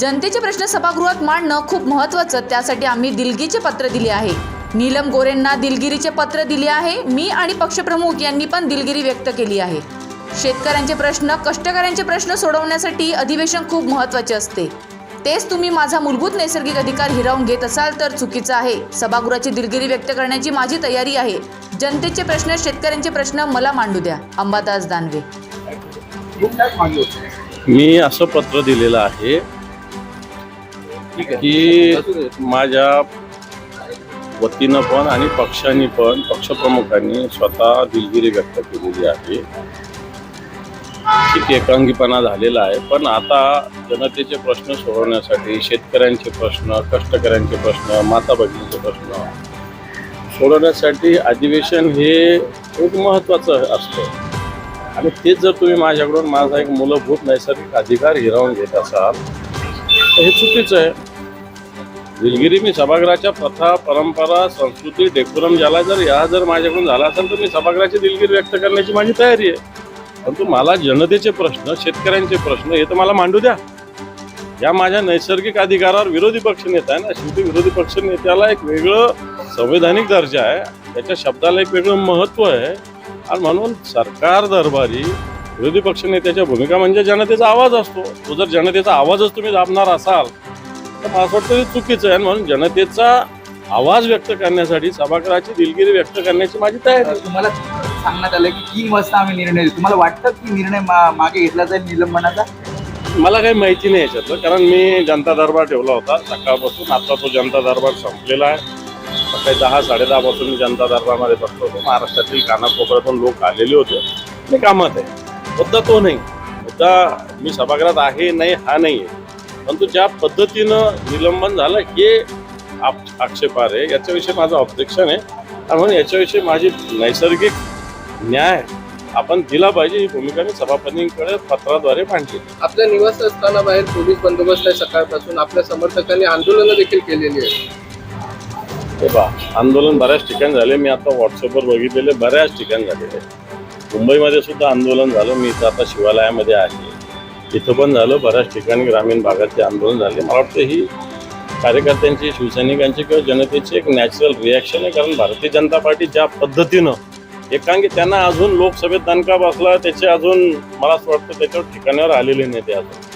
जनतेचे प्रश्न सभागृहात मांडणं खूप महत्त्वाचं. त्यासाठी आम्ही दिलगीचे पत्र दिले आहे. नीलम गोरेंना दिलगिरीचे पत्र दिले आहे. मी आणि पक्षप्रमुख यांनी पण दिलगिरी व्यक्त केली आहे. शेतकऱ्यांचे प्रश्न कष्टकऱ्यांचे प्रश्न सोडवण्यासाठी अधिवेशन खूप महत्त्वाचे असते. तेच तुम्ही माझा मूलभूत नैसर्गिक अधिकार हिरावून घेत असाल तर चुकीचं आहे. सभागृहाची दिलगिरी व्यक्त करण्याची माझी तयारी आहे. जनतेचे प्रश्न शेतकऱ्यांचे प्रश्न मला मांडू द्या. अंबादास दानवे. मी असं पत्र दिलेलं आहे. की माझ्या वतीनं पण आणि पक्षांनी पण पक्षप्रमुखांनी स्वतः दिलगिरी व्यक्त केलेली आहे. ठीक एकांगीपणा झालेला आहे. पण आता जनतेचे प्रश्न सोडवण्यासाठी शेतकऱ्यांचे प्रश्न कष्टकऱ्यांचे प्रश्न माता भगिनीचे प्रश्न सोडवण्यासाठी अधिवेशन हे खूप महत्त्वाचं असतं. आणि तेच जर तुम्ही माझ्याकडून माझा एक मूलभूत नैसर्गिक अधिकार हिरावून घेत असाल तर हे चुकीचं आहे. दिलगिरी मी सभागृहाच्या प्रथा परंपरा संस्कृती डेकोरम ज्याला जर या जर माझ्याकडून झाला असेल तर मी सभागृहाची दिलगिरी व्यक्त करण्याची माझी तयारी आहे. परंतु मला जनतेचे प्रश्न शेतकऱ्यांचे प्रश्न हे तर मला मांडू द्या. या माझ्या नैसर्गिक अधिकारावर विरोधी पक्ष नेता आहे ना शेवटी विरोधी पक्ष नेत्याला एक वेगळं संवैधानिक दर्जा आहे. त्याच्या शब्दाला एक वेगळं महत्त्व आहे. आणि म्हणून सरकार दरबारी विरोधी पक्ष नेत्याच्या भूमिका म्हणजे जनतेचा आवाज असतो. तो जर जनतेचा आवाजच तुम्ही दाबणार असाल तर मला असं वाटतं चुकीचं आहे. आणि म्हणून जनतेचा आवाज व्यक्त करण्यासाठी सभागृहाची दिलगिरी व्यक्त करण्याची माझी तयारी आहे. तुम्हाला सांगण्यात आलं की तीन वाजता आम्ही निर्णय तुम्हाला वाटतं की निर्णय मा- मागे घेतला जाईल निलंबनाचा? मला काही माहिती नाही याच्यातलं कारण मी जनता दरबार ठेवला होता सकाळपासून. आता तो जनता दरबार संपलेला आहे. सकाळी दहा साडेदहा पासून मी जनता दरबारमध्ये बसलो होतो. महाराष्ट्रातील कानाकोपऱ्यातून लोक आलेले होते. मी कामात आहे. मुद्दा तो नाही. मुद्दा मी सभागृहात आहे नाही हा नाही आहे. परंतु ज्या पद्धतीनं निलंबन झालं हे आप- आक्षेपार्ह आहे. याच्याविषयी माझं ऑब्जेक्शन आहे. आणि म्हणून याच्याविषयी माझी नैसर्गिक न्याय आपण दिला पाहिजे. ही भूमिका मी सभापतींकडे पत्राद्वारे मांडली. आपल्या निवासस्थानाबाहेर पोलीस बंदोबस्त आहे सकाळपासून. आपल्या समर्थकांनी आंदोलनं देखील केलेली आहेत. हे पहा आंदोलन बऱ्याच ठिकाणी झाले. मी आता व्हॉट्सअपवर बघितलेले बऱ्याच ठिकाणी झालेले आहे. मुंबईमध्ये सुद्धा आंदोलन झालं. मी आता शिवालयामध्ये आहे. इथं पण झालं बऱ्याच ठिकाणी ग्रामीण भागातले आंदोलन झाले. मला वाटतं ही कार्यकर्त्यांची शिवसैनिकांची किंवा जनतेची एक नॅचरल रिॲक्शन आहे. कारण भारतीय जनता पार्टी ज्या पद्धतीनं एकांगी त्यांना अजून लोकसभेत दणका बसला त्याचे अजून मला असं वाटतं त्याच्यावर ठिकाणावर आलेले नेते अजून.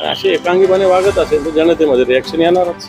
आणि असे एकांगीपणे वागत असेल तर जनतेमध्ये रिॲक्शन येणारच.